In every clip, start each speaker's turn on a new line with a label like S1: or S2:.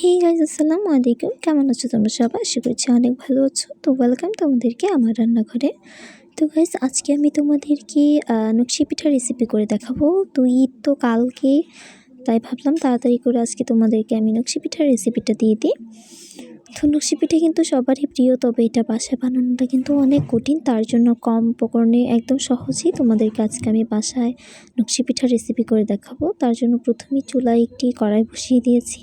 S1: Hey guys আসসালামু আলাইকুম কেমন আছো তোমরা সবাই? আশা করছি অনেক ভালো আছো। তো ওয়েলকাম তোমাদেরকে আমার রান্নাঘরে। তো গাইজ আজকে আমি তোমাদেরকে নকশি পিঠা রেসিপি করে দেখাবো। তো ঈদ তো কালকে, তাই ভাবলাম তাড়াতাড়ি করে আজকে তোমাদেরকে আমি নকশি পিঠার রেসিপিটা দিয়ে দিই। তো নকশি কিন্তু সবারই প্রিয়, তবে এটা বাসায় বানানোটা কিন্তু অনেক কঠিন। তার জন্য কম উপকরণে একদম সহজেই তোমাদেরকে আজকে আমি বাসায় নকশি পিঠার রেসিপি করে দেখাবো। তার জন্য প্রথমেই চুলায় একটি কড়াই বসিয়ে দিয়েছি।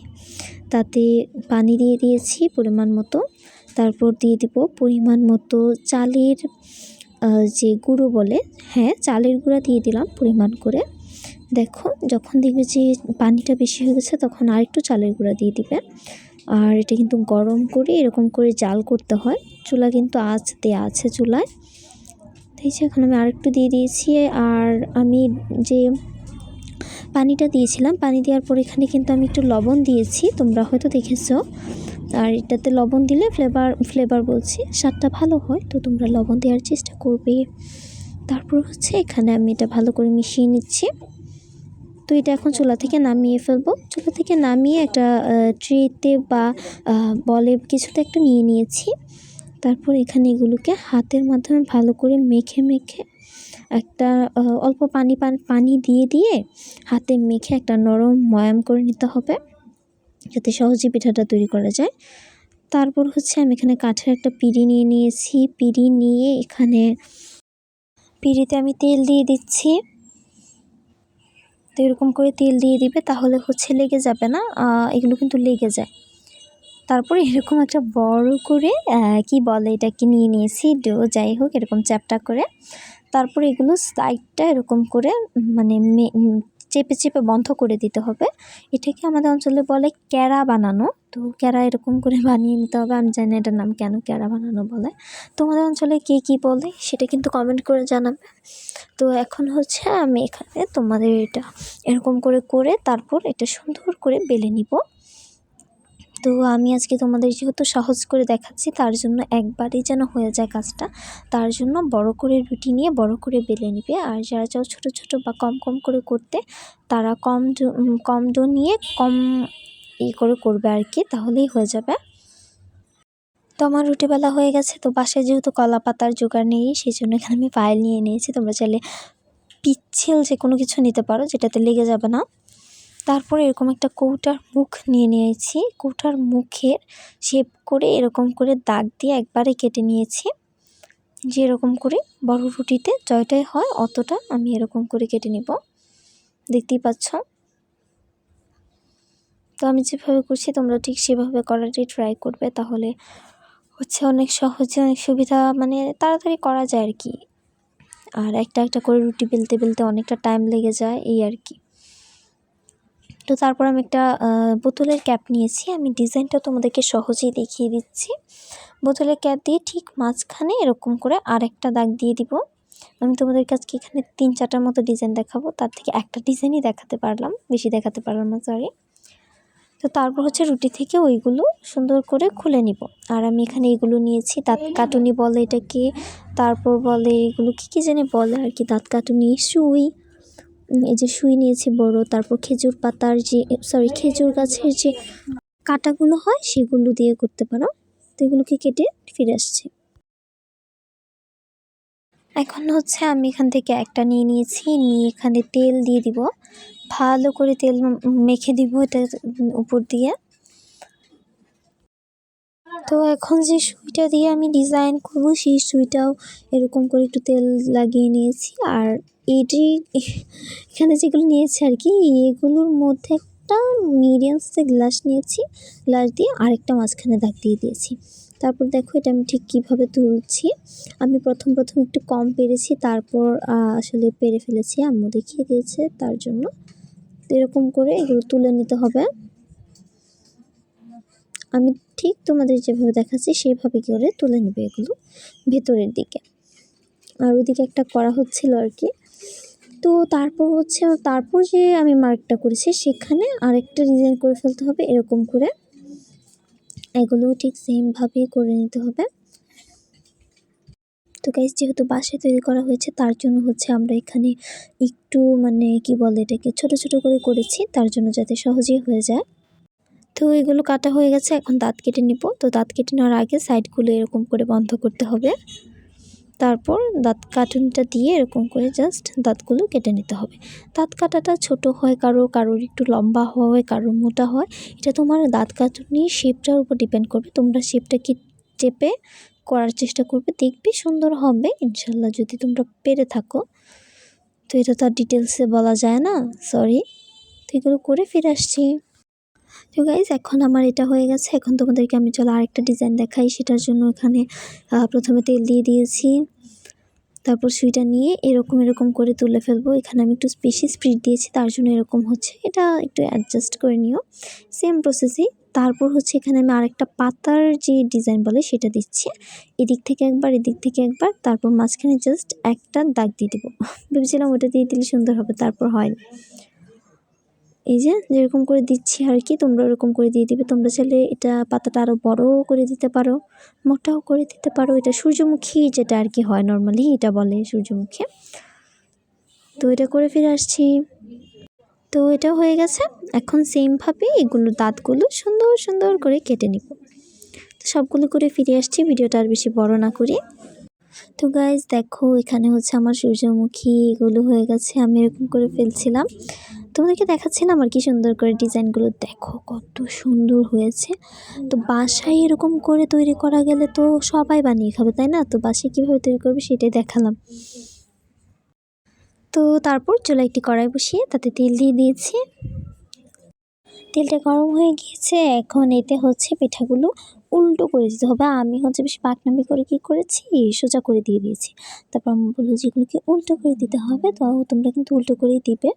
S1: তাতে পানি দিয়ে দিয়েছি পরিমাণ মতো। তারপর দিয়ে দিব পরিমাণ মতো চালের যে গুঁড়ো বলে হ্যাঁ চালের গুঁড়া দিয়ে দিলাম পরিমাণ করে। দেখো, যখন দেখবে যে পানিটা বেশি হয়ে গেছে, তখন আরেকটু চালের গুঁড়া দিয়ে দিবে। আর এটা কিন্তু গরম করে এরকম করে জাল করতে হয়। চুলা কিন্তু আঁচ দেওয়া আছে চুলায়। যে এখন আমি আরেকটু দিয়ে দিয়েছি। আর আমি যে পানিটা দিয়েছিলাম, পানি দেওয়ার পর এখানে কিন্তু আমি একটু লবণ দিয়েছি। তোমরা হয়তো দেখেছ। আর এটাতে লবণ দিলে ফ্লেভার ফ্লেভার বলছি, স্বাদটা ভালো হয়। তো তোমরা লবণ দেওয়ার চেষ্টা করবে। তারপর হচ্ছে এখানে আমি এটা ভালো করে মিশিয়ে নিচ্ছি। তো এটা এখন চুলা থেকে নামিয়ে ফেলব। চুলা থেকে নামিয়ে একটা ট্রেতে বা বলে কিছুতে একটা নিয়ে নিয়েছি। তারপর এখানে এগুলোকে হাতের মাধ্যমে ভালো করে মেখে মেখে একটা অল্প পানি, পান- দিয়ে দিয়ে হাতে মেখে একটা নরম ময়াম করে নিতে হবে যাতে সহজে পিঠাটা তৈরি করা যায়। তারপর হচ্ছে আমি এখানে কাঠের একটা পিঁড়ি নিয়ে নিয়েছি। পিঁড়ি নিয়ে এখানে, পিঁড়িতে আমি তেল দিয়ে দিচ্ছি। তো এরকম করে তেল দিয়ে দিবে, তাহলে হচ্ছে লেগে যাবে না এগুলো কিন্তু লেগে যায়। তারপরে এরকম একটা বড় করে কি বলে এটাকে নিয়ে নিয়েছি ডো যাই হোক এরকম চ্যাপটা করে। তারপরে এগুলো সাইডটা এরকম করে মানে চেপে চেপে বন্ধ করে দিতে হবে। এটাকে আমাদের অঞ্চলে বলে ক্যারা বানানো। তো ক্যারা এরকম করে বানিয়ে নিতে হবে। আমি জানি এটার নাম কেন ক্যারা বানানো বলে। তোমাদের অঞ্চলে কে কী বলে সেটা কিন্তু কমেন্ট করে জানাবে। তো এখন হচ্ছে আমি এখানে তোমাদের এটা এরকম করে করে তারপর এটা সুন্দর করে বেলে নিব। তো আমি আজকে তোমাদের যেহেতু সহজ করে দেখাচ্ছি, তার জন্য একবারই যেন হয়ে যায় কাজটা। তার জন্য বড় করে রুটি নিয়ে বড় করে বেলে নিবে। আর যারা চাও ছোট ছোট বা কম কম করে করতে, তারা কম কম ডো নিয়ে কম ই করে করবে আর কি, তাহলেই হয়ে যাবে। তো আমার রুটি বেলা হয়ে গেছে, তো বাসায় যেহেতু কলা পাতার জোগাড় নেই সেই জন্য এখানে আমি পায়েল নিয়ে নিয়েছি তোমরা চাইলে পিচ্ছিল যে কোনো কিছু নিতে পারো, যেটাতে লেগে যাবে না। তারপরে এরকম একটা কৌটার মুখ নিয়ে নিয়েছি। কৌটার মুখের শেপ করে এরকম করে দাগ দিয়ে একবারে কেটে নিয়েছি। যে এরকম করে বড় রুটিতে জয়টাই হয়, অতটা আমি এরকম করে কেটে নিব। দেখতেই পাচ্ছ? তো আমি যেভাবে করছি, তোমরা ঠিক সেভাবে করাটাই ট্রাই করবে। তাহলে হচ্ছে অনেক সহজে অনেক সুবিধা মানে তাড়াতাড়ি করা যায় আর কি। আর একটা একটা করে রুটি বেলতে বেলতে অনেকটা টাইম লেগে যায়, এই আর কি। তো তারপর আমি একটা বোতলের ক্যাপ নিয়েছি। আমি ডিজাইনটা তোমাদেরকে সহজেই দেখিয়ে দিচ্ছি। বোতলের ক্যাপ দিয়ে ঠিক মাঝখানে এরকম করে আরেকটা দাগ দিয়ে দিব। আমি তোমাদের কাছে এখানে তিন চারটার মতো ডিজাইন দেখাবো। তার থেকে একটা ডিজাইনই দেখাতে পারলাম। বেশি দেখাতে পারলাম না সরি তো তারপর হচ্ছে রুটি থেকে ওইগুলো সুন্দর করে খুলে নিব। আর আমি এখানে এগুলো নিয়েছি, দাঁত কাটুনি বলে এটাকে। তারপর বলে এগুলো কী কী জানি বলে আর কি, দাঁত কাটুনি, সুই। এই যে শুই নিয়েছি বড়, তারপর খেজুর পাতার যে সরি খেজুর গাছের যে কাটাগুলো হয়, সেগুলো দিয়ে করতে পারো। তো এগুলোকে কেটে ফিরে আসছি। এখন হচ্ছে আমি এখান থেকে একটা নিয়ে নিয়েছি, নিয়ে এখানে তেল দিয়ে দিব। ভালো করে তেল মেখে দিব এটা উপর দিয়ে। তো এখন যে সুইটা দিয়ে আমি ডিজাইন করব, সেই সুইটাও এরকম করে একটু তেল লাগিয়ে নিয়েছি। আর এটি এখানে যেগুলো নিয়েছি আর কি, এগুলোর মধ্যে একটা মিডিয়াম সাইজের গ্লাস নিয়েছি। গ্লাস দিয়ে আরেকটা মাঝখানে দাগ দিয়ে দিয়েছি। তারপর দেখো এটা আমি ঠিক কীভাবে তুলছি। আমি প্রথম প্রথম একটু কম পেরেছি, তারপর আসলে পেরে ফেলেছি। আম্মু দেখিয়ে দিয়েছে তার জন্য। এরকম করে এগুলো তুলে নিতে হবে। আমি ঠিক তোমাদের যেভাবে দেখাচ্ছি, সেভাবে করে তুলে নেবে এগুলো ভেতরের দিকে। আর ওইদিকে একটা করা হচ্ছিল আর কি। তো তারপর হচ্ছে, তারপর যে আমি মার্কটা করেছি, সেখানে আরেকটা ডিজাইন করে ফেলতে হবে, এরকম করে। এগুলো ঠিক সেমভাবেই করে নিতে হবে। তো গাইজ যেহেতু বাসায় তৈরি করা হয়েছে, তার জন্য হচ্ছে আমরা এখানে একটু মানে কি বলে এটাকে ছোট ছোট করে করেছি, তার জন্য যাতে সহজেই হয়ে যায়। তো এগুলো কাটা হয়ে গেছে, এখন দাঁত কেটে নিব। তো দাঁত কেটে নেওয়ার আগে সাইডগুলো এরকম করে বন্ধ করতে হবে। তারপর দাঁত কাটুনটা দিয়ে এরকম করে জাস্ট দাঁতগুলো কেটে নিতে হবে। দাঁত কাটাটা ছোট হয়, কারও, কারোর একটু লম্বা হয় কারোর মোটা হয়। এটা তোমার দাঁত কাটুনির শেপটার উপর ডিপেন্ড করবে। তোমরা শেপটা কি চেপে করার চেষ্টা করবে। দেখবে সুন্দর হবে ইনশাল্লাহ যদি তোমরা পেরে থাকো। তো এটা তো আর ডিটেলসে বলা যায় না সরি তো এগুলো করে ফিরে আসছি। তো গাইজ এখন আমার এটা হয়ে গেছে। এখন তোমাদেরকে আমি চলো আরেকটা ডিজাইন দেখাই। সেটার জন্য এখানে প্রথমে তেল দিয়ে দিয়েছি। তারপর সুইটা নিয়ে এরকম এরকম করে তুলে ফেলব। এখানে আমি একটু বেশি স্পিড দিয়েছি, তার জন্য এরকম হচ্ছে। এটা একটু অ্যাডজাস্ট করে নিও। সেম প্রসেসই তারপর হচ্ছে এখানে আমি আরেকটা পাতার যে ডিজাইন বলে, সেটা দিচ্ছি। এদিক থেকে একবার, এদিক থেকে একবার। তারপর মাঝখানে জাস্ট একটা দাগ দিয়ে দেবো। ভেবেছিলাম ওটা দিয়ে দিলে সুন্দর হবে, তারপর হয়নি। এই যে যেরকম করে দিচ্ছি আর কি, তোমরা ওরকম করে দিয়ে দিবে। তোমরা চাইলে এটা পাতাটা আরও বড়ও করে দিতে পারো, মোটাও করে দিতে পারো। এটা সূর্যমুখী যেটা আর কি হয় নর্মালি এটা বলে সূর্যমুখী। তো এটা করে ফিরে আসছি। তো এটা হয়ে গেছে। এখন সেমভাবে এগুলো দাঁতগুলো সুন্দর সুন্দর করে কেটে নিব। তো সবগুলো করে ফিরে আসছি, ভিডিওটা আর বেশি বড় না করি। তো গাইজ দেখো এখানে হচ্ছে আমার সূর্যমুখী এগুলো হয়ে গেছে। আমি এরকম করে ফেলছিলাম। তোমাদেরকে দেখাচ্ছিলাম আর কি সুন্দর করে ডিজাইনগুলো? দেখো কত সুন্দর হয়েছে। তো বাসায় এরকম করে তৈরি করা গেলে তো সবাই বানিয়ে খাবে, তাই না? তো বাসায় কীভাবে তৈরি করবে সেটাই দেখালাম। তো তারপর চলে একটি কড়াই বসিয়ে তাতে তেল দিয়ে দিয়েছি। তেলটা গরম হয়ে গিয়েছে, এখন এতে হচ্ছে পিঠাগুলো উল্টো করে দিতে হবে। আমি হচ্ছে বেশি পাকনামি করে কি করেছি? সোজা করে দিয়ে দিয়েছি। তারপর আমি বলল যেগুলোকে উল্টো করে দিতে হবে, তো তোমরা কিন্তু উল্টো করেই দিবে।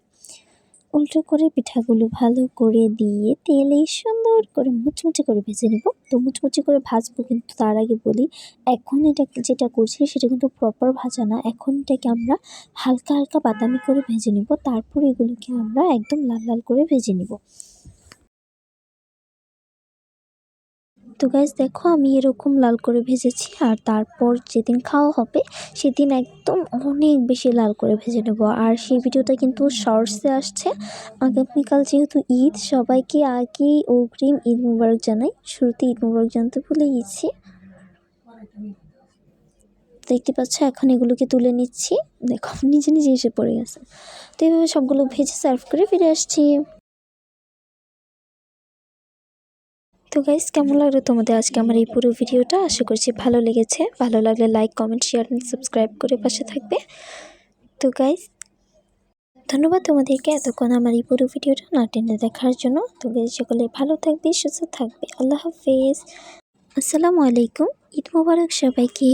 S1: উল্টো করে পিঠাগুলো ভালো করে দিয়ে তেলে সুন্দর করে মুচমুচে করে ভেজে নেব। তো মুচমুচে করে ভাজবো কিন্তু তার আগে বলি, এখন এটা যেটা করছি সেটা কিন্তু প্রপার ভাজা না। এখন এটাকে আমরা হালকা হালকা বাদামি করে ভেজে নেব। তারপর এগুলোকে আমরা একদম লাল লাল করে ভেজে নেব। তো গাইজ দেখো আমি এরকম লাল করে ভেজেছি আর তারপর যেদিন খাওয়া হবে, সেদিন একদম অনেক বেশি লাল করে ভেজে নেব। আর সেই ভিডিওটা কিন্তু শর্টসে আসছে। আগামীকাল যেহেতু ঈদ, সবাইকে আগেই অগ্রিম ঈদ মুবারক জানাই। শুরুতে ঈদ মুবারক জানতে ভুলে গেছি। দেখতে পাচ্ছ, এখন এগুলোকে তুলে নিচ্ছি। দেখো, নিজে নিজে এসে পড়ে গেছে। তো এইভাবে সবগুলো ভেজে সার্ভ করে ফিরে আসছি। তো গাইস কেমন লাগল তোমাদের আজকে আমার এই পুরো ভিডিওটা? আশা করছি ভালো লেগেছে। ভালো লাগলে like comment share and subscribe করে পাশে থাকবে। তো গাইস ধন্যবাদ তোমাদেরকে এতক্ষণ আমার এই পুরো ভিডিওটা না টেনে দেখার জন্য। তো গাইস সকলে ভালো থাকবে, সুস্থ থাকবে। আল্লাহ হাফেজ। আসসালামু আলাইকুম। ঈদ মোবারক সবাইকে।